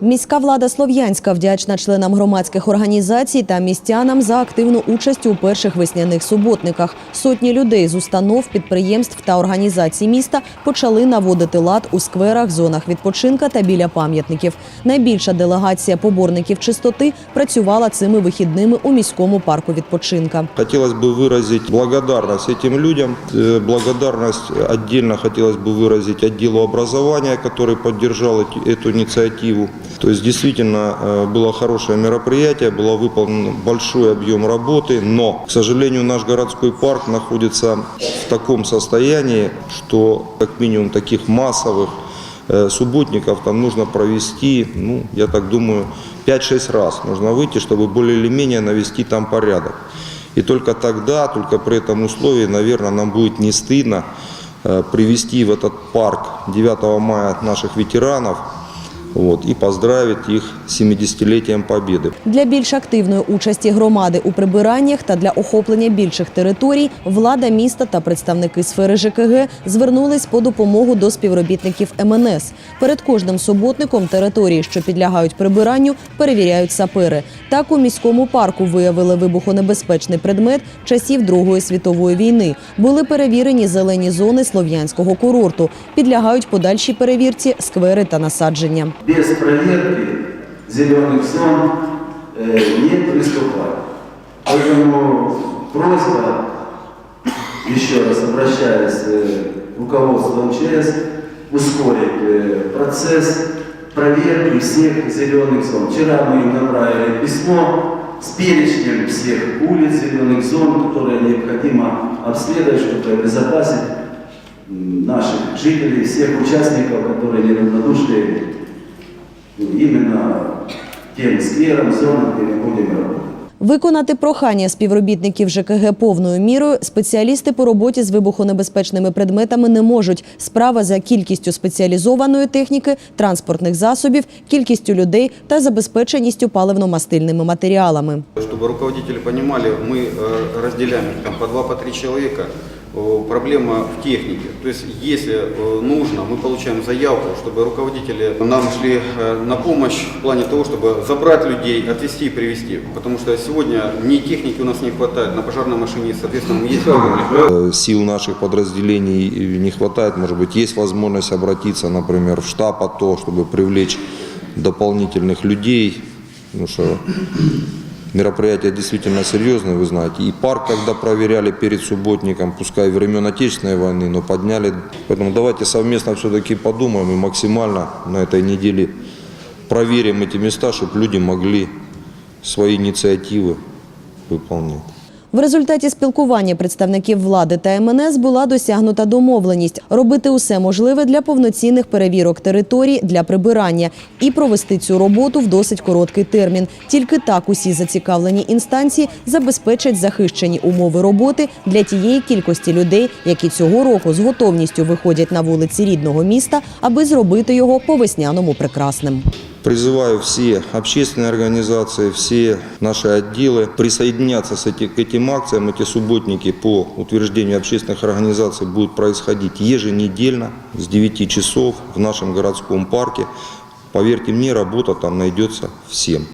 Міська влада Слов'янська вдячна членам громадських організацій та містянам за активну участь у перших весняних суботниках. Сотні людей з установ, підприємств та організацій міста почали наводити лад у скверах, зонах відпочинка та біля пам'ятників. Найбільша делегація поборників чистоти працювала цими вихідними у міському парку відпочинка. Хотелось бы выразить благодарность этим людям. Э, Благодарность отдельно хотелось бы выразить отделу образования, который поддержал эти- эту инициативу. То есть действительно э, было хорошее мероприятие, было выполнен большой объем работы, но, к сожалению, наш городской парк находится в таком состоянии, что как минимум таких массовых э, субботников там нужно провести, ну, я так думаю, 5-6 раз нужно выйти, чтобы более или менее навести там порядок. И только тогда, только при этом условии, наверное, нам будет не стыдно э, привести в этот парк 9 мая наших ветеранов вот, и поздравить их с 70-летием Победы. Для більш активної участі громади у прибираннях та для охоплення більших територій влада міста та представники сфери ЖКГ звернулись по допомогу до співробітників МНС. Перед кожним суботником території, що підлягають прибиранню, перевіряють сапери. Так у міському парку виявили вибухонебезпечний предмет часів Другої світової війни. Були перевірені зелені зони слов'янського курорту. Підлягають подальшій перевірці сквери та насадження. Без проверки зеленых зон э, не приступать. Поэтому просьба, еще раз обращаясь э, к руководству МЧС, ускорить э, процесс проверки всех зеленых зон. Вчера мы им направили письмо с перечнем всех улиц зеленых зон, которые необходимо обследовать, чтобы обезопасить наших жителей, всех участников, которые неравнодушны именно тем скверам, зонам, где мы будем работать. Виконати прохання співробітників ЖКГ повною мірою спеціалісти по роботі з вибухонебезпечними предметами не можуть. Справа за кількістю спеціалізованої техніки, транспортних засобів, кількістю людей та забезпеченістю паливно-мастильними матеріалами. Чтобы руководители понимали, мы э, разделяем их там по два, по три человека. Э, Проблема в технике. То есть, если э, нужно, мы получаем заявку, чтобы руководители нам шли э, на помощь в плане того, чтобы забрать людей, отвезти и привезти. Потому что сегодня ни техники у нас не хватает, на пожарной машине, соответственно, есть Э, Сил наших подразделений не хватает, может быть, есть возможность обратиться, например, в штаб АТО, чтобы привлечь дополнительных людей, потому что мероприятие действительно серьезное, вы знаете. И парк, когда проверяли перед субботником, пускай времен Отечественной войны, но подняли. Поэтому давайте совместно все-таки подумаем и максимально на этой неделе проверим эти места, чтобы люди могли свои инициативы выполнять. В результаті спілкування представників влади та МНС була досягнута домовленість робити усе можливе для повноцінних перевірок територій для прибирання і провести цю роботу в досить короткий термін. Тільки так усі зацікавлені інстанції забезпечать захищені умови роботи для тієї кількості людей, які цього року з готовністю виходять на вулиці рідного міста, аби зробити його по весняному прекрасним. Призываю все общественные организации, все наши отделы присоединяться с эти, к этим акциям. Эти субботники по утверждению общественных организаций будут происходить еженедельно с 9 часов в нашем городском парке. Поверьте мне, работа там найдется всем.